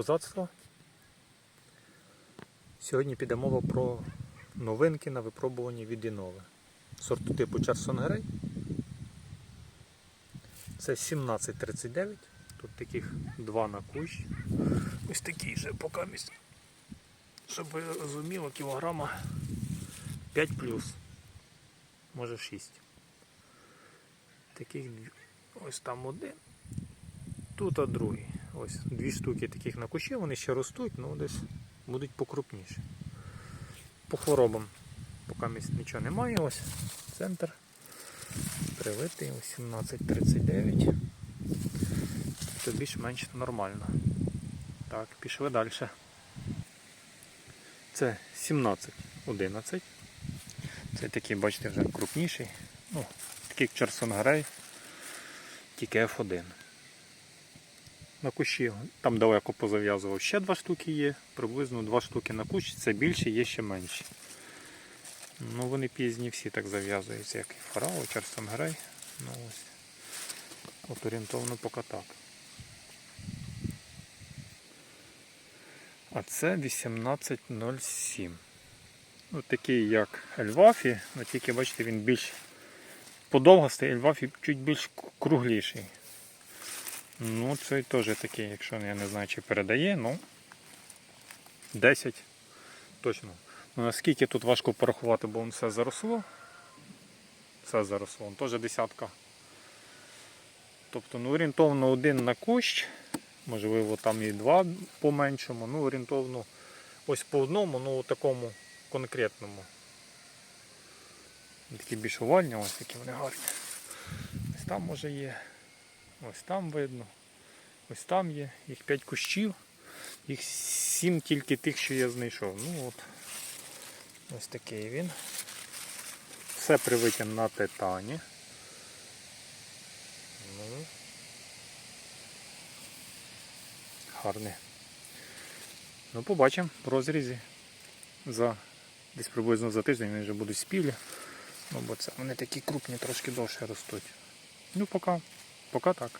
козацтва. Сьогодні піде мова про новинки на випробуванні від Інови. Сорту типу Чарсонгрей. Це 1739. Тут таких два на кущ. Ось такий же поки міс- Щоб ви розуміли, кілограма 5 плюс. Може 6. Таких ось там один. Тут а другий. Ось дві штуки таких на кущі, вони ще ростуть, ну десь будуть покрупніші. По хворобам поки нічого немає. Ось центр. Привитий, ось 1739. Тобто більш-менш нормально. Так, пішли далі. Це 1711. Це такий, бачите, вже крупніший. Ну, такий як Чарсонгрей, тільки F1. На кущі там далеко позав'язував ще два штуки є, приблизно два штуки на кущі, це більше, є ще менші. Ну вони пізні всі так зав'язуються, як і Фарао, Чарсонгрей. Ну ось. От орієнтовно поки так. А це 1807. Ну, такий як Ельвафі, але тільки бачите, він більш подовгостий, Ельвафі чуть більш кругліший. Ну, цей теж такий, якщо я не знаю, чи передає, ну 10 точно. Ну, наскільки тут важко порахувати, бо воно все заросло. Все заросло, теж десятка. Тобто, ну, орієнтовно один на кущ, можливо, там і два по-меншому, ну, орієнтовно ось по одному, ну такому конкретному. Такі більш овальні, ось такі вони гарні. Ось там може є. Ось там видно. Ось там є. Їх 5 кущів. Їх 7 тільки тих, що я знайшов. Ну от. Ось такий він. Все привиття на титані. Ну. Гарний. Ну, побачимо в розрізі. За десь приблизно за тиждень вони вже будуть спілі. Ну, бо це вони такі крупні, трошки довше ростуть. Ну, поки, поки так.